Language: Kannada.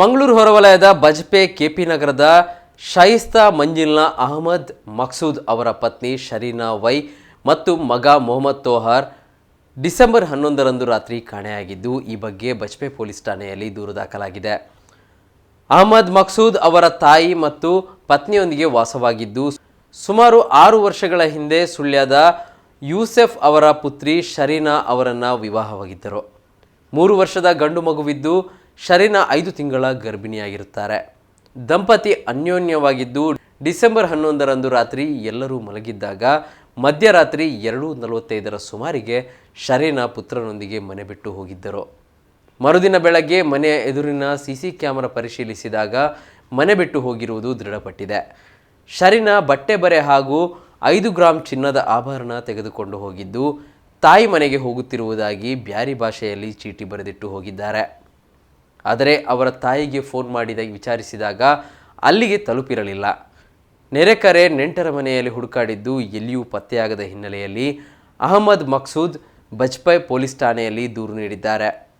ಮಂಗಳೂರು ಹೊರವಲಯದ ಬಜ್ಪೆ ಕೆಪಿ ನಗರದ ಶೈಸ್ತಾ ಮಂಜಿಲ್ನ ಅಹಮದ್ ಮಕ್ಸೂದ್ ಅವರ ಪತ್ನಿ ಶರೀನಾ ವೈ ಮತ್ತು ಮಗ ಮೊಹಮ್ಮದ್ ತೋಹರ್ ಡಿಸೆಂಬರ್ ಹನ್ನೊಂದರಂದು ರಾತ್ರಿ ಕಾಣೆಯಾಗಿದ್ದು, ಈ ಬಗ್ಗೆ ಬಜ್ಪೆ ಪೊಲೀಸ್ ಠಾಣೆಯಲ್ಲಿ ದೂರು ದಾಖಲಾಗಿದೆ. ಅಹಮದ್ ಮಕ್ಸೂದ್ ಅವರ ತಾಯಿ ಮತ್ತು ಪತ್ನಿಯೊಂದಿಗೆ ವಾಸವಾಗಿದ್ದು, ಸುಮಾರು ಆರು ವರ್ಷಗಳ ಹಿಂದೆ ಸುಳ್ಯದ ಯೂಸೆಫ್ ಅವರ ಪುತ್ರಿ ಶರೀನಾ ಅವರನ್ನು ವಿವಾಹವಾಗಿದ್ದರು. ಮೂರು ವರ್ಷದ ಗಂಡು ಮಗುವಿದ್ದು ಶರೀನಾ ಐದು ತಿಂಗಳ ಗರ್ಭಿಣಿಯಾಗಿರುತ್ತಾರೆ. ದಂಪತಿ ಅನ್ಯೋನ್ಯವಾಗಿದ್ದು ಡಿಸೆಂಬರ್ ಹನ್ನೊಂದರಂದು ರಾತ್ರಿ ಎಲ್ಲರೂ ಮಲಗಿದ್ದಾಗ ಮಧ್ಯರಾತ್ರಿ ಎರಡು ನಲವತ್ತೈದರ ಸುಮಾರಿಗೆ ಶರೀನ ಪುತ್ರನೊಂದಿಗೆ ಮನೆ ಬಿಟ್ಟು ಹೋಗಿದ್ದರು. ಮರುದಿನ ಬೆಳಗ್ಗೆ ಮನೆಯ ಎದುರಿನ ಸಿಸಿ ಕ್ಯಾಮರಾ ಪರಿಶೀಲಿಸಿದಾಗ ಮನೆ ಬಿಟ್ಟು ಹೋಗಿರುವುದು ದೃಢಪಟ್ಟಿದೆ. ಶರೀನ ಬಟ್ಟೆ ಬರೆ ಹಾಗೂ ಐದು ಗ್ರಾಂ ಚಿನ್ನದ ಆಭರಣ ತೆಗೆದುಕೊಂಡು ಹೋಗಿದ್ದು ತಾಯಿ ಮನೆಗೆ ಹೋಗುತ್ತಿರುವುದಾಗಿ ಬ್ಯಾರಿ ಭಾಷೆಯಲ್ಲಿ ಚೀಟಿ ಬರೆದಿಟ್ಟು ಹೋಗಿದ್ದಾರೆ. ಆದರೆ ಅವರ ತಾಯಿಗೆ ಫೋನ್ ಮಾಡಿದ ವಿಚಾರಿಸಿದಾಗ ಅಲ್ಲಿಗೆ ತಲುಪಿರಲಿಲ್ಲ. ನೆರೆಕರೆ ನೆಂಟರ ಮನೆಯಲ್ಲಿ ಹುಡುಕಾಡಿದ್ದು ಎಲ್ಲಿಯೂ ಪತ್ತೆಯಾಗದ ಹಿನ್ನೆಲೆಯಲ್ಲಿ ಅಹಮದ್ ಮಕ್ಸೂದ್ ಬಜ್ಪೈ ಪೊಲೀಸ್ ಠಾಣೆಯಲ್ಲಿ ದೂರು ನೀಡಿದ್ದಾರೆ.